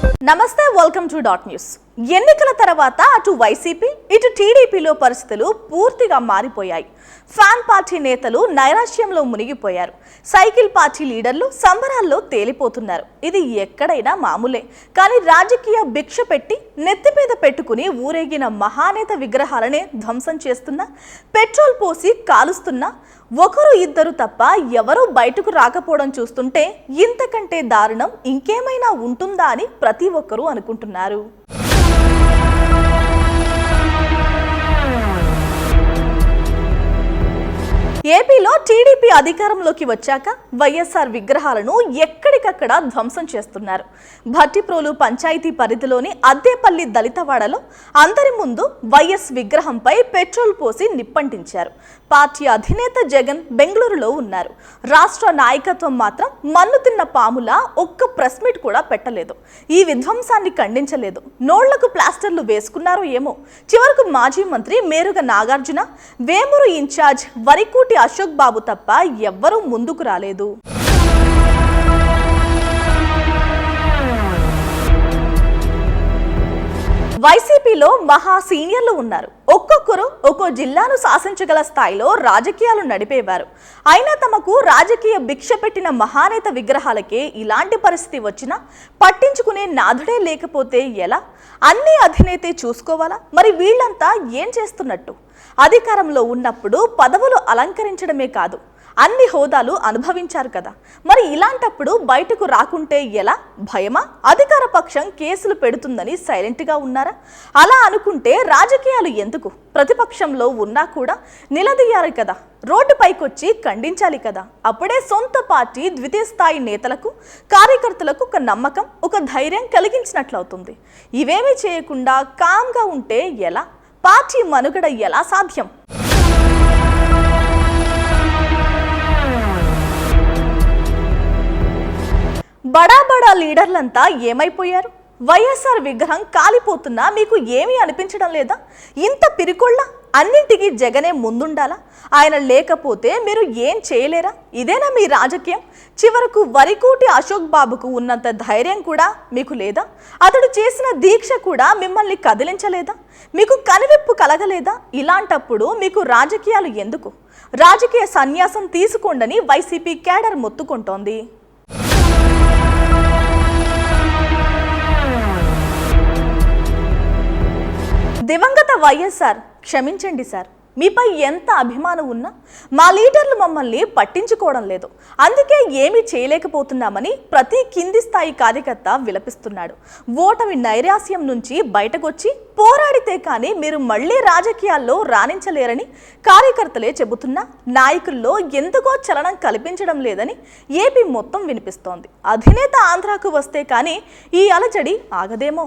Thank you. నమస్తే welcome to dot news ఎన్నికల తర్వాత అటు వైసీపీ ఇటు టీడీపీలో పరిస్థితులు పూర్తిగా మారిపోయాయి. ఫ్యాన్ పార్టీ నేతలు నైరాశ్యంలో మునిగిపోయారు. సైకిల్ పార్టీ లీడర్లు సంబరాల్లో తేలిపోతున్నారు. ఇది ఎక్కడైనా మామూలే. కానీ రాజకీయ భిక్ష పెట్టి నెత్తి మీద పెట్టుకుని ఊరేగిన మహానేత విగ్రహాలనే ధ్వంసం చేస్తున్నా పెట్రోల్ పోసి కాలుస్తున్నా ఒకరు ఇద్దరు తప్ప ఎవరూ బయటకు రాకపోవడం చూస్తుంటే ఇంతకంటే దారుణం ఇంకేమైనా ఉంటుందా అని ప్రతి ఒక్కరూ అనుకుంటున్నారు. ఏపీలో టీడీపీ అధికారంలోకి వచ్చాక వైఎస్ఆర్ విగ్రహాలను ఎక్కడికక్కడ ధ్వంసం చేస్తున్నారు. భట్టిప్రోలు పంచాయతీ పరిధిలోని అద్దేపల్లి దళితవాడలో అందరి ముందు వైఎస్ విగ్రహంపై పెట్రోల్ పోసి నిప్పంటించారు. పార్టీ అధినేత జగన్ బెంగళూరులో ఉన్నారు. రాష్ట్ర నాయకత్వం మాత్రం మన్ను తిన్న పాములా ఒక్క ప్రెస్ మీట్ కూడా పెట్టలేదు. ఈ విధ్వంసాన్ని ఖండించలేదు. నోళ్ళకు ప్లాస్టర్లు వేసుకున్నారో ఏమో. చివరకు మాజీ మంత్రి మేరుగ నాగార్జున వేమూరు ఇన్ఛార్జ్ వరికూట్ అశోక్ బాబు తప్ప ఎవ్వరూ ముందుకు రాలేదు. వైసీపీలో మహా సీనియర్లు ఉన్నారు. ఒక్కొక్కరు ఒక్కో జిల్లాను శాసించగల స్థాయిలో రాజకీయాలు నడిపేవారు. అయినా తమకు రాజకీయ భిక్ష పెట్టిన మహానేత విగ్రహాలకే ఇలాంటి పరిస్థితి వచ్చినా పట్టించుకునే నాథుడే లేకపోతే ఎలా? అన్ని అధినేతే చూసుకోవాలా? మరి వీళ్ళంతా ఏం చేస్తున్నట్టు? అధికారంలో ఉన్నప్పుడు పదవులు అలంకరించడమే కాదు అన్ని హోదాలు అనుభవించారు కదా. మరి ఇలాంటప్పుడు బయటకు రాకుంటే ఎలా? భయమా? అధికార పక్షం కేసులు పెడుతుందని సైలెంట్గా ఉన్నారా? అలా అనుకుంటే రాజకీయాలు ఎందుకు? ప్రతిపక్షంలో ఉన్నా కూడా నిలదీయాలి కదా. రోడ్డుపైకొచ్చి ఖండించాలి కదా. అప్పుడే సొంత పార్టీ ద్వితీయ స్థాయి నేతలకు కార్యకర్తలకు ఒక నమ్మకం ఒక ధైర్యం కలిగించినట్లవుతుంది. ఇవేమీ చేయకుండా కామ్గా ఉంటే ఎలా? పార్టీ మనుగడ ఎలా సాధ్యం? బడా బడా లీడర్లంతా ఏమైపోయారు? వైఎస్ఆర్ విగ్రహం కాలిపోతున్నా మీకు ఏమీ అనిపించడం లేదా? ఇంత పిరికొళ్ళ అన్నింటికీ జగనే ముందుండాలా? ఆయన లేకపోతే మీరు ఏం చేయలేరా? ఇదేనా మీ రాజకీయం? చివరకు వరికోటి అశోక్ బాబుకు ఉన్నంత ధైర్యం కూడా మీకు లేదా? అతడు చేసిన దీక్ష కూడా మిమ్మల్ని కదిలించలేదా? మీకు కనువిప్పు కలగలేదా? ఇలాంటప్పుడు మీకు రాజకీయాలు ఎందుకు? రాజకీయ సన్యాసం తీసుకోండని వైసీపీ కేడర్ మొత్తుకుంటోంది. దివంగత వైఎస్ఆర్ క్షమించండి సార్. మీపై ఎంత అభిమానం ఉన్నా మా లీడర్లు మమ్మల్ని పట్టించుకోవడం లేదు. అందుకే ఏమీ చేయలేకపోతున్నామని ప్రతి కింది స్థాయి కార్యకర్త విలపిస్తున్నాడు. ఓటమి నైరాస్యం నుంచి బయటకొచ్చి పోరాడితే కానీ మీరు మళ్ళీ రాజకీయాల్లో రాణించలేరని కార్యకర్తలే చెబుతున్నా నాయకుల్లో ఎందుకో చలనం కల్పించడం లేదని ఏపీ మొత్తం వినిపిస్తోంది. అధినేత ఆంధ్రాకు వస్తే కానీ ఈ అలజడి ఆగదేమో.